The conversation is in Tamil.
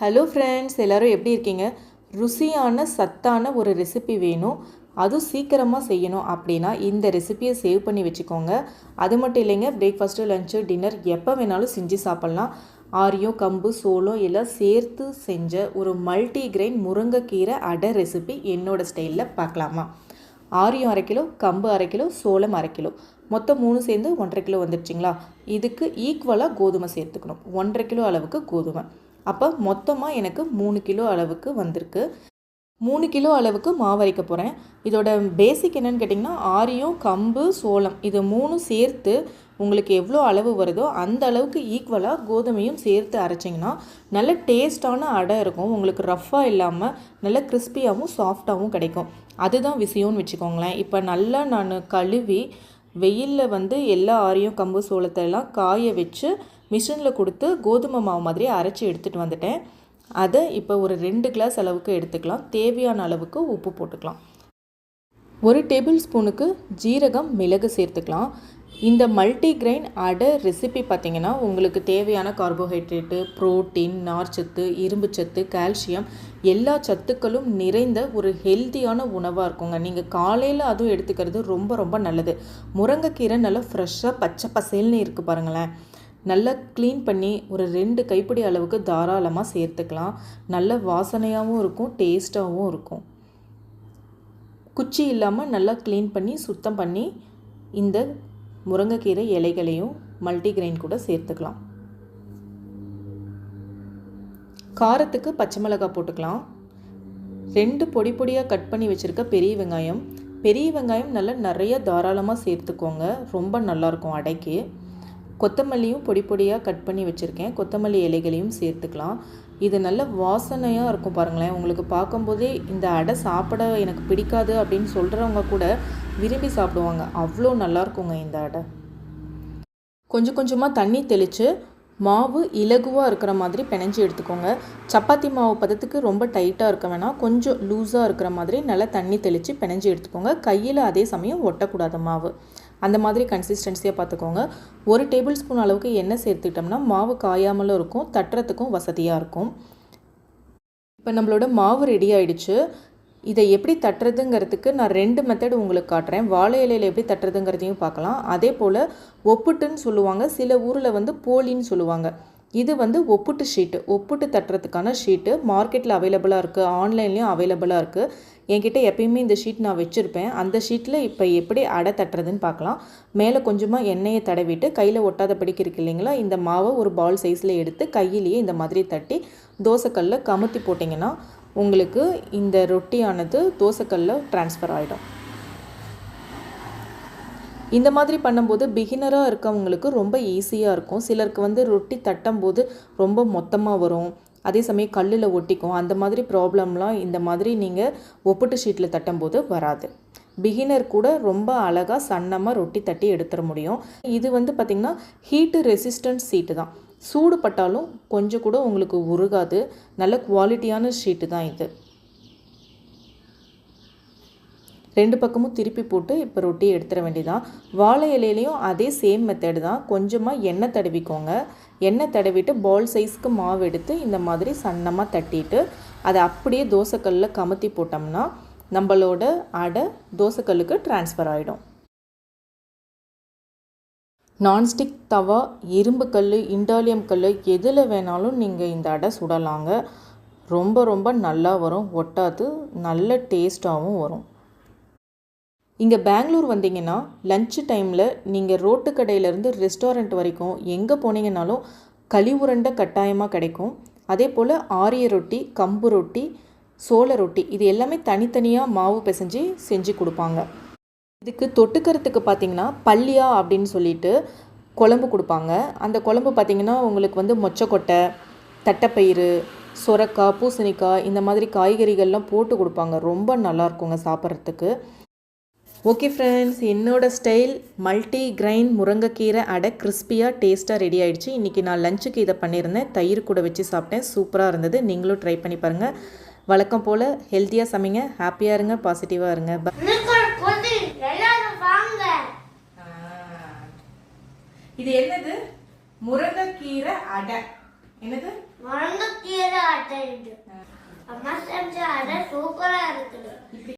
ஹலோ ஃப்ரெண்ட்ஸ் எல்லோரும் எப்படி இருக்கீங்க? ருசியான சத்தான ஒரு ரெசிபி வேணும். அதுவும் சீக்கிரமாக செய்யணும் அப்படின்னா இந்த ரெசிபியை சேவ் பண்ணி வச்சுக்கோங்க. அது மட்டும் இல்லைங்க பிரேக்ஃபாஸ்ட்டு லஞ்சு டின்னர் எப்போ வேணாலும் செஞ்சு சாப்பிட்லாம். ஆரியம் கம்பு சோளம் எல்லாம் சேர்த்து செஞ்ச ஒரு மல்டி கிரெயின் முருங்கைக்கீரை அடை ரெசிபி என்னோடய ஸ்டைலில் பார்க்கலாமா? ஆரியம் அரை கிலோ கம்பு அரை கிலோ சோளம் அரை கிலோ. மொத்தம் மூணு சேர்ந்து ஒன்றரை கிலோ வந்துடுச்சிங்களா இதுக்கு ஈக்குவலாக கோதுமை சேர்த்துக்கணும். ஒன்றரை கிலோ அளவுக்கு கோதுமை. அப்போ மொத்தமாக எனக்கு மூணு கிலோ அளவுக்கு வந்திருக்கு. மூணு கிலோ அளவுக்கு மாவரைக்க போகிறேன் இதோட பேசிக் என்னென்னு கேட்டிங்கன்னா ஆரியம் கம்பு சோளம் இது மூணும் சேர்த்து உங்களுக்கு எவ்வளோ அளவு வருதோ அந்த அளவுக்கு ஈக்குவலாக கோதுமையும் சேர்த்து அரைச்சிங்கன்னா நல்ல டேஸ்டான அடை இருக்கும். உங்களுக்கு ரஃப்பாக இல்லாமல் நல்ல கிறிஸ்பியாகவும் சாஃப்டாகவும் கிடைக்கும். அதுதான் விஷயம்னு வச்சுக்கோங்களேன். இப்போ நல்லா நான் கழுவி வெயிலில் வந்து எல்லா ஆரியம் கம்பு சோளத்தை எல்லாம் காய வச்சு மிஷினில் கொடுத்து கோதுமை மாவு மாதிரி அரைச்சி எடுத்துகிட்டு வந்துட்டேன். அதை இப்போ ஒரு ரெண்டு கிளாஸ் அளவுக்கு எடுத்துக்கலாம். தேவையான அளவுக்கு உப்பு போட்டுக்கலாம். ஒரு டேபிள் ஸ்பூனுக்கு ஜீரகம் மிளகு சேர்த்துக்கலாம். இந்த மல்டி கிரெயின் அடை ரெசிபி பார்த்திங்கன்னா உங்களுக்கு தேவையான கார்போஹைட்ரேட்டு புரோட்டீன் நார்ச்சத்து இரும்புச்சத்து கால்சியம் எல்லா சத்துக்களும் நிறைந்த ஒரு ஹெல்த்தியான உணவாக இருக்குங்க. நீங்கள் காலையில் அதுவும் எடுத்துக்கிறது ரொம்ப ரொம்ப நல்லது. முருங்கைக்கீரை நல்லா ஃப்ரெஷ்ஷாக பச்சை பசேல்னு இருக்குது பாருங்களேன். நல்லா க்ளீன் பண்ணி ஒரு ரெண்டு கைப்பிடி அளவுக்கு தாராளமாக சேர்த்துக்கலாம். நல்ல வாசனையாகவும் இருக்கும் டேஸ்ட்டாகவும் இருக்கும். குச்சி இல்லாமல் நல்லா க்ளீன் பண்ணி சுத்தம் பண்ணி இந்த முருங்கைக்கீரை இலைகளையும் மல்டிகிரெயின் கூட சேர்த்துக்கலாம். காரத்துக்கு பச்சை மிளகாய் போட்டுக்கலாம். ரெண்டு பொடி பொடியாக கட் பண்ணி வச்சுருக்க பெரிய வெங்காயம். பெரிய வெங்காயம் நல்லா நிறைய தாராளமாக சேர்த்துக்கோங்க. ரொம்ப நல்லாயிருக்கும் அடைக்கு. கொத்தமல்லியும் பொடி பொடியாக கட் பண்ணி வச்சுருக்கேன். கொத்தமல்லி இலைகளையும் சேர்த்துக்கலாம். இது நல்ல வாசனையாக இருக்கும் பாருங்களேன். உங்களுக்கு பார்க்கும்போதே இந்த அடை சாப்பிட எனக்கு பிடிக்காது அப்படின்னு சொல்கிறவங்க கூட விரும்பி சாப்பிடுவாங்க. அவ்வளோ நல்லாயிருக்குங்க இந்த அடை. கொஞ்சம் கொஞ்சமாக தண்ணி தெளித்து மாவு இலகுவாக இருக்கிற மாதிரி பிணைஞ்சி எடுத்துக்கோங்க. சப்பாத்தி மாவு பதத்துக்கு ரொம்ப டைட்டாக இருக்க வேணாம். கொஞ்சம் லூஸாக இருக்கிற மாதிரி நல்லா தண்ணி தெளித்து பிணைஞ்சி எடுத்துக்கோங்க. கையில் அதே சமயம் ஒட்டக்கூடாத மாவு. அந்த மாதிரி கன்சிஸ்டன்சியாக பார்த்துக்கோங்க. ஒரு டேபிள் ஸ்பூன் அளவுக்கு எண்ணெய் சேர்த்துக்கிட்டோம்னா மாவு காயாமலும் இருக்கும் தட்டுறதுக்கும் வசதியாக இருக்கும். இப்போ நம்மளோட மாவு ரெடி ஆயிடுச்சு. இதை எப்படி தட்டுறதுங்கிறதுக்கு நான் ரெண்டு மெத்தட் உங்களுக்கு காட்டுறேன். வாழை இலையில் எப்படி தட்டுறதுங்கிறதையும் பார்க்கலாம். அதே போல் ஒப்புட்டுன்னு சொல்லுவாங்க. சில ஊரில் வந்து போலின்னு சொல்லுவாங்க. இது வந்து ஒப்புட்டு ஷீட்டு ஒப்புட்டு தட்டுறதுக்கான ஷீட்டு மார்க்கெட்டில் அவைலபிளாக இருக்குது ஆன்லைன்லேயும் அவைலபிளாக இருக்குது என்கிட்ட எப்பயுமே இந்த ஷீட் நான் வச்சுருப்பேன். அந்த ஷீட்டில் இப்போ எப்படி அடை தட்டுறதுன்னு பார்க்கலாம். மேலே கொஞ்சமாக எண்ணெயை தடவிட்டு கையில் ஒட்டாத படிக்க இருக்கு இல்லைங்களா? இந்த மாவை ஒரு பால் சைஸில் எடுத்து கையிலேயே இந்த மாதிரி தட்டி தோசைக்கல்லில் கமுத்தி போட்டிங்கன்னா உங்களுக்கு இந்த ரொட்டியானது தோசைக்கல்லில் ட்ரான்ஸ்ஃபர் ஆகிடும் இந்த மாதிரி பண்ணும்போது பிகினராக இருக்கவங்களுக்கு ரொம்ப ஈஸியாக இருக்கும். சிலருக்கு வந்து ரொட்டி தட்டும் போது ரொம்ப மொத்தமாக வரும். அதே சமயம் கல்லில் ஒட்டிக்கும். அந்த மாதிரி ப்ராப்ளம்லாம் இந்த மாதிரி நீங்கள் ஒப்புட்டு ஷீட்டில் தட்டும்போது வராது. பிகினர் கூட ரொம்ப அழகாக சன்னமாக ரொட்டி தட்டி எடுத்துட முடியும். இது வந்து பார்த்திங்கன்னா ஹீட்டு ரெசிஸ்டன்ஸ் சீட்டு தான். சூடு பட்டாலும் கொஞ்சம் கூட உங்களுக்கு உருகாது. நல்ல குவாலிட்டியான ஷீட்டு தான் இது. ரெண்டு பக்கமும் திருப்பி போட்டு இப்போ ரொட்டி எடுத்துட வேண்டியதான் வாழை இலையிலையும் அதே சேம் மெத்தடு தான். கொஞ்சமாக எண்ணெய் தடவிக்கோங்க. எண்ணெய் தடவிட்டு பால் சைஸ்க்கு மாவு எடுத்து இந்த மாதிரி சன்னமாக தட்டிட்டு அதை அப்படியே தோசைக்கல்லில் கமுத்தி போட்டோம்னா நம்மளோட அடை தோசைக்கல்லுக்கு ட்ரான்ஸ்ஃபர் ஆகிடும் நான்ஸ்டிக் தவா இரும்பு கல் இண்டாலியம் கல் எதில் வேணாலும் நீங்கள் இந்த அடை சுடலாங்க. ரொம்ப ரொம்ப நல்லா வரும். ஒட்டாது நல்ல டேஸ்ட்டாகவும் வரும். இங்கே பெங்களூர் வந்தீங்கன்னா லஞ்சு டைமில் நீங்கள் ரோட்டு கடையிலேருந்து ரெஸ்டாரண்ட் வரைக்கும் எங்கே போனீங்கனாலும் களி உருண்டை கட்டாயமாக கிடைக்கும். அதே போல் ஆரிய ரொட்டி கம்பு ரொட்டி சோள ரொட்டி இது எல்லாமே தனித்தனியாக மாவு பிசைஞ்சு செஞ்சு கொடுப்பாங்க. இதுக்கு தொட்டுக்கிறதுக்கு பார்த்தீங்கன்னா பள்ளியா அப்படின்னு சொல்லிட்டு குழம்பு கொடுப்பாங்க. அந்த குழம்பு பார்த்தீங்கன்னா உங்களுக்கு வந்து மொச்சக்கொட்டை தட்டைப்பயிறு சுரக்காய் பூசணிக்காய் இந்த மாதிரி காய்கறிகள்லாம் போட்டு கொடுப்பாங்க. ரொம்ப நல்லாயிருக்குங்க சாப்பிட்றதுக்கு. ஓகே ஃப்ரெண்ட்ஸ் என்னோடய ஸ்டைல் மல்டி கிரைன் முருங்கைக்கீரை அடை கிறிஸ்பியாக டேஸ்ட்டாக ரெடி ஆகிடுச்சு இன்றைக்கி நான் லஞ்சுக்கு இதை பண்ணியிருந்தேன். தயிர் கூட வச்சு சாப்பிட்டேன். சூப்பராக இருந்தது. நீங்களும் ட்ரை பண்ணி பாருங்கள் வழக்கம் போல் ஹெல்த்தியாக சமைங்க. ஹாப்பியாக இருங்க. பாசிட்டிவாக இருங்க. இது என்னது? முருங்கைக்கீரை அடை. என்னது? முருங்கைக்கீரை பார்த்தேன் அம்மா செஞ்ச அடை சூப்பரா இருக்குது.